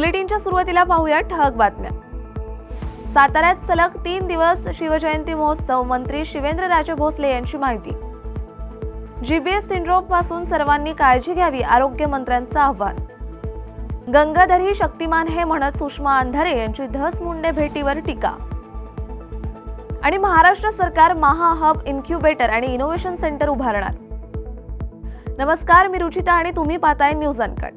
बुलेटिनच्या सुरुवातीला पाहूया ठळक बातम्या. साताऱ्यात सलग तीन दिवस शिवजयंती महोत्सव मंत्री शिवेंद्रराजे भोसले यांची माहिती. जीबीएस सिंड्रोमपासून सर्वांनी काळजी घ्यावी आरोग्य मंत्र्यांचं आव्हान. गंगाधर ही शक्तिमान हे म्हणत सुषमा अंधारे यांची धस मुंडे भेटीवर टीका. आणि महाराष्ट्र सरकार महा हब इन्क्युबेटर आणि इनोव्हेशन सेंटर उभारणार. नमस्कार मी रुचिता आणि तुम्ही पाहताय न्यूज अनकट.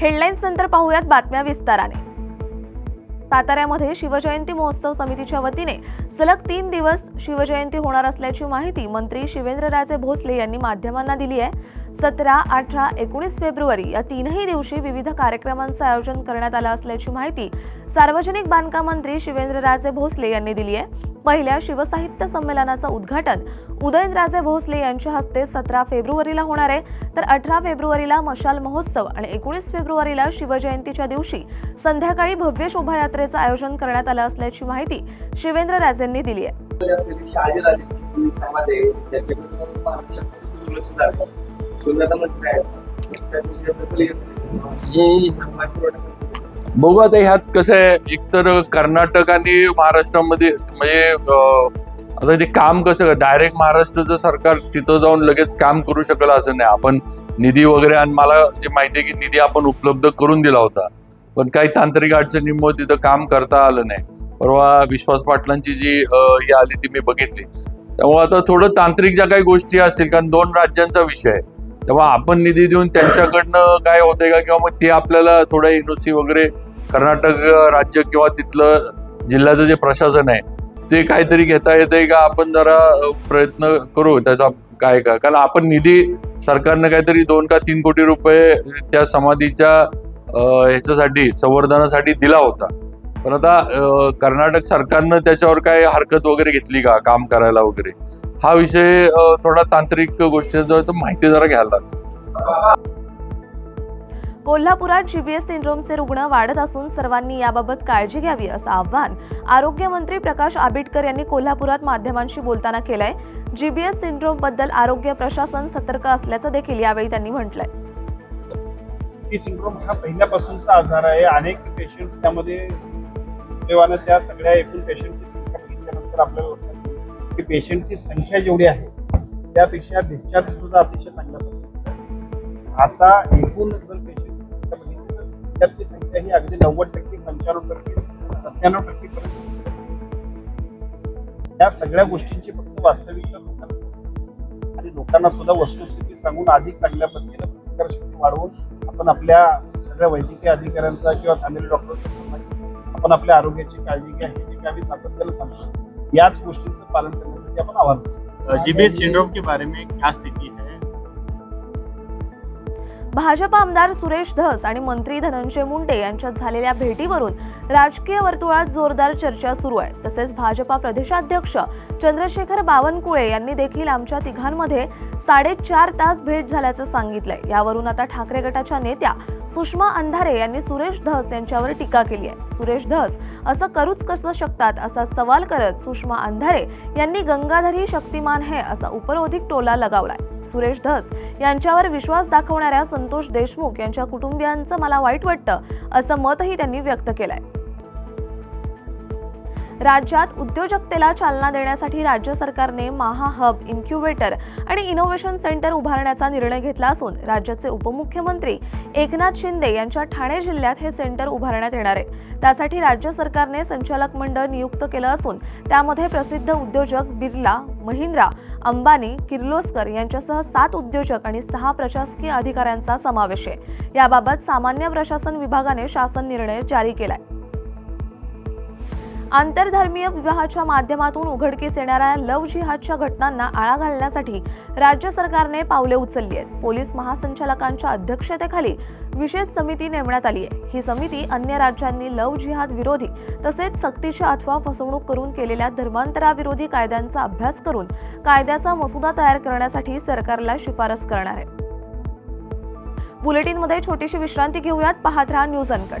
हेडलाईन्स नंतर पाहूयात बातम्या विस्ताराने. साताऱ्यामध्ये शिवजयंती महोत्सव समितीच्या वतीने सलग तीन दिवस शिवजयंती होणार असल्याची माहिती मंत्री शिवेंद्रराजे भोसले यांनी माध्यमांना दिली आहे. सतरा अठरा एकोणीस फेब्रुवारी या तीनही दिवशी विविध कार्यक्रमांचं आयोजन करण्यात आलं असल्याची माहिती सार्वजनिक बांधकाम मंत्री शिवेंद्रराजे भोसले यांनी दिली आहे. पहिल्या शिवसाहित्य संमेलनाचं उद्घाटन उदयनराजे भोसले यांच्या हस्ते सतरा फेब्रुवारीला होणार आहे. तर अठरा फेब्रुवारीला मशाल महोत्सव आणि एकोणीस फेब्रुवारीला शिवजयंतीच्या दिवशी संध्याकाळी भव्य शोभायात्रेचं आयोजन करण्यात आलं असल्याची माहिती शिवेंद्र राजेंनी दिली आहे. बघू आता ह्यात कसं आहे. एकतर कर्नाटक आणि महाराष्ट्रामध्ये म्हणजे आता ते काम कसं डायरेक्ट महाराष्ट्राचं सरकार तिथं जाऊन लगेच काम करू शकलं असं नाही. आपण निधी वगैरे आणि मला जे माहिती आहे की निधी आपण उपलब्ध करून दिला होता. पण काही तांत्रिक अडचणीमुळे तिथं काम करता आलं नाही. परवा विश्वास पाटलांची जी ही आली ती मी बघितली. त्यामुळे आता थोडं तांत्रिक ज्या काही गोष्टी असतील कारण दोन राज्यांचा विषय आहे. तेव्हा आपण निधी देऊन त्यांच्याकडनं काय होतंय का किंवा मग ते आपल्याला थोडं एनओसी वगैरे कर्नाटक राज्य किंवा तिथलं जिल्ह्याचं जे प्रशासन आहे ते काहीतरी घेता येतंय का? आपण जरा प्रयत्न करू त्याचा काय का? कारण आपण निधी सरकारनं काहीतरी दोन का तीन कोटी रुपये त्या समाधीच्या ह्याच्यासाठी संवर्धनासाठी दिला होता. पण आता कर्नाटक सरकारनं त्याच्यावर काय हरकत वगैरे घेतली का? काम करायला वगैरे? हा विषय थोडा तांत्रिक गोष्टीचा आहे, तो माहिती जरा घ्यायला लागतो कोल्हापुरात जीबीएस सिंड्रोमचे रुग्ण वाढत असून सर्वांनी याबाबत काळजी घ्यावी असं आवाहन आरोग्यमंत्री प्रकाश आंबेडकर यांनी कोल्हापुरात माध्यमांशी बोलताना केलंय. जीबीएस सिंड्रोमबद्दल आरोग्य प्रशासन सतर्क असल्याचं देखील यावेळी त्यांनी म्हटलंय. सिंड्रोम हा पहिल्यापासूनचा आजार आहे. अनेक पेशंट त्यामध्ये देवानं त्या सगळ्या एकूण पेशंटची संख्या बघितल्यानंतर आपल्याला लक्षात की पेशंटची संख्या जेवढी आहे त्यापेक्षा डिस्चार्ज सुद्धा अतिशय चांगल्या पद्धतीने आता एकूण जर पेशंट विद्यार्थी त्यातली संख्या ही अगदी नव्वद टक्के पंच्याण्णव टक्के सत्त्याण्णव टक्के पर्यंत या सगळ्या गोष्टींची फक्त वास्तविकता लोकांना आणि लोकांना सुद्धा वस्तुस्थिती सांगून अधिक चांगल्या पद्धतीने प्रतिकारशक्ती वाढवून आपण आपल्या सगळ्या वैद्यकीय अधिकाऱ्यांचा किंवा फॅमिली डॉक्टरचा आपण आपल्या आरोग्याची काळजी घ्या हे जे काही आम्ही सातत्यानं सांगतो याच गोष्टींचं पालन करण्यासाठी आपण आवाहन करतो. जीबीएस सिंड्रोम के बारे में क्या स्थिति है? भाजप आमदार सुरेश धस आणि मंत्री धनंजय मुंडे यांच्यात झालेल्या भेटीवरून राजकीय वर्तुळात जोरदार चर्चा सुरू आहे. तसेच भाजपा प्रदेशाध्यक्ष चंद्रशेखर बावनकुळे यांनी देखील आमच्या तिघांमध्ये साडेचार तास भेट झाल्याचं सांगितलंय. यावरून आता ठाकरे गटाच्या नेत्या सुषमा अंधारे यांनी सुरेश धस यांच्यावर टीका केली आहे. सुरेश धस असं करूच कसं शकतात असा सवाल करत सुषमा अंधारे यांनी गंगाधरी शक्तिमान है असा उपरोधिक टोला लगावलाय. सुरेश धस यांच्यावर विश्वास दाखवणाऱ्या संतोष देशमुख यांच्या कुटुंबियांचं मला वाईट वाटतं असं मतही त्यांनी व्यक्त केलंय. राज्यात उद्योजकतेला चालना देण्यासाठी राज्य सरकारने महा हब इन्क्युबेटर आणि इनोव्हेशन सेंटर उभारण्याचा निर्णय घेतला असून राज्याचे उपमुख्यमंत्री एकनाथ शिंदे यांच्या ठाणे जिल्ह्यात हे सेंटर उभारण्यात येणार आहे. त्यासाठी राज्य सरकारने संचालक मंडळ नियुक्त केलं असून त्यामध्ये प्रसिद्ध उद्योजक बिर्ला महिंद्रा अंबानी किर्लोस्कर यांच्यासह सात उद्योजक आणि सहा प्रशासकीय अधिकाऱ्यांचा समावेश आहे. याबाबत सामान्य प्रशासन विभागाने शासन निर्णय जारी केलाय. आंतरधर्मीय विवाहाच्या माध्यमातून उघडकीस येणाऱ्या लव जिहादच्या घटनांना आळा घालण्यासाठी राज्य सरकारने पावले उचलली आहेत. पोलीस महासंचालकांच्या अध्यक्षतेखाली विशेष समिती नेमण्यात आली आहे. ही समिती अन्य राज्यांनी लव जिहाद विरोधी तसेच सक्तीची अथवा फसवणूक करून केलेल्या धर्मांतराविरोधी कायद्यांचा अभ्यास करून कायद्याचा मसुदा तयार करण्यासाठी सरकारला शिफारस करणार आहे. बुलेटिनमध्ये छोटीशी विश्रांती घेऊयात. पाहत राहा न्यूज अनकट.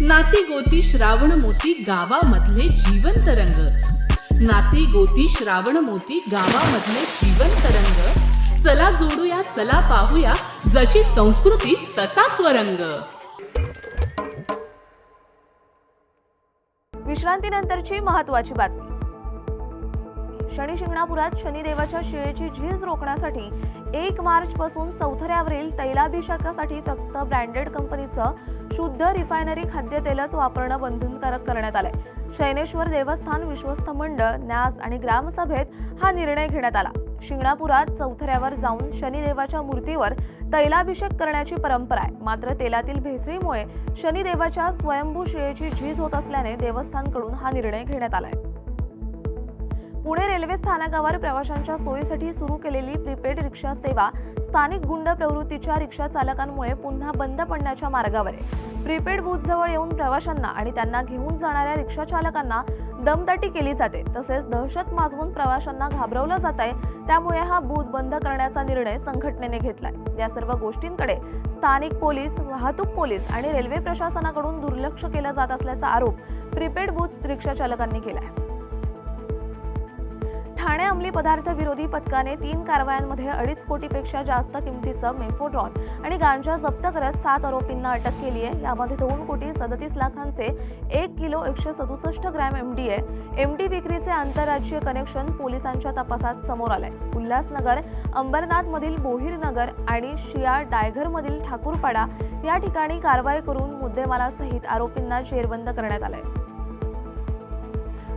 नाती गोती श्रावण मोती गावामधले जिवंत रंग. नाती गोती श्रावण मोती गावामधले जिवंत रंग. चला जोडूया चला पाहूया जशी संस्कृती तसा स्वरंग. विश्रांतीनंतरची महत्वाची बातमी. शनी शिंगणापुरात शनिदेवाच्या शिळेची झीज रोखण्यासाठी एक मार्च पासून चौथऱ्यावरील तैलाभिषेकासाठी फक्त ब्रँडेड कंपनीचं शुद्ध रिफायनरी खाद्यतेलच वापरणं बंधनकारक करण्यात आलंय. शैनेश्वर देवस्थान विश्वस्त मंडळ न्यास आणि ग्रामसभेत हा निर्णय घेण्यात आला. शिंगणापुरात चौथऱ्यावर जाऊन शनिदेवाच्या मूर्तीवर तैलाभिषेक करण्याची परंपरा आहे. मात्र तेलातील भेसळीमुळे शनिदेवाच्या स्वयंभू श्रेयेची झीज होत असल्याने देवस्थानकडून हा निर्णय घेण्यात आलाय. पुणे रेल्वे स्थानकावर प्रवाशांच्या सोयीसाठी सुरू केलेली प्रीपेड रिक्षा सेवा स्थानिक गुंड प्रवृत्तीच्या रिक्षा चालकांमुळे पुन्हा बंद पडण्याच्या मार्गावर आहे. प्रीपेड बूथजवळ येऊन प्रवाशांना आणि त्यांना घेऊन जाणाऱ्या रिक्षा चालकांना दमदाटी केली जाते तसेच दहशत माजवून प्रवाशांना घाबरवलं जात आहे त्यामुळे हा बूथ बंद करण्याचा निर्णय संघटनेने घेतलाय. या सर्व गोष्टींकडे स्थानिक पोलीस वाहतूक पोलीस आणि रेल्वे प्रशासनाकडून दुर्लक्ष केलं जात असल्याचा आरोप प्रीपेड बूथ रिक्षा चालकांनी केलाय. ठाणे अंमली पदार्थ विरोधी पथकाने तीन कारवायांमध्ये अडीच कोटीपेक्षा जास्त किमतीचं मेफोड्रॉन आणि गांजा जप्त करत सात आरोपींना अटक केली आहे यामध्ये दोन कोटी सदतीस लाखांचे एक किलो एकशे सदुसष्ट gram M D M D विक्रीचे आंतरराज्यीय कनेक्शन पोलिसांच्या तपासात समोर आलंय. उल्हासनगर अंबरनाथमधील मधील आणि शिया डायघरमधील ठाकूरपाडा या ठिकाणी कारवाई करून मुद्देमालासहित आरोपींना जेरबंद करण्यात आलंय.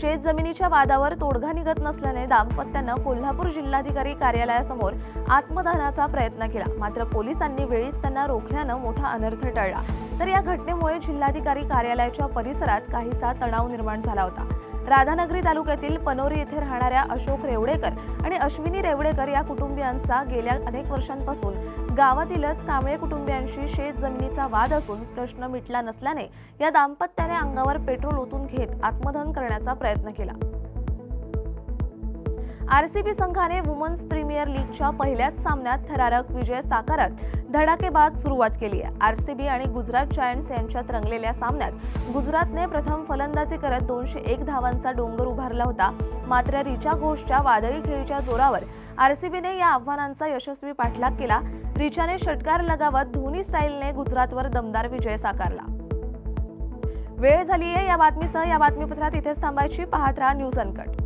शेत जमिनीच्या वादावर तोडगा निघत नसल्याने दाम्पत्यानं कोल्हापूर जिल्हाधिकारी कार्यालयासमोर आत्मदहनाचा प्रयत्न केला. मात्र पोलिसांनी वेळीच त्यांना रोखल्यानं मोठा अनर्थ टळला. तर या घटनेमुळे जिल्हाधिकारी कार्यालयाच्या परिसरात काहीसा तणाव निर्माण झाला होता. राधानगरी तालुक्यातील पनोरी येथे राहणाऱ्या अशोक रेवडेकर आणि अश्विनी रेवडेकर या कुटुंबियांचा गेल्या अनेक वर्षांपासून गावातीलच कांबळे कुटुंबियांशी शेत जमिनीचा वाद असून प्रश्न मिटला नसल्याने या दाम्पत्याने अंगावर पेट्रोल ओतून घेत आत्मदहन करण्याचा प्रयत्न केला. आरसीबी संघाने वुमन्स प्रीमियर लीगच्या पहिल्याच सामन्यात थरारक विजय साकारत धडाकेबाद सुरुवात केली आहे. आरसीबी आणि गुजरात जायंट्स यांच्यात रंगलेल्या सामन्यात गुजरातने प्रथम फलंदाजी करत दोनशे एक धावांचा डोंगर उभारला होता. मात्र रिचा घोषच्या वादळी खेळीच्या जोरावर आरसीबीने या आव्हानांचा यशस्वी पाठलाग केला. रिचाने षटकार लगावत धोनी स्टाईलने गुजरातवर दमदार विजय साकारला. वेळ झाली आहे या बातमीसह या बातमीपत्रात इथेच थांबायची. पाहत राहा न्यूज अनकट.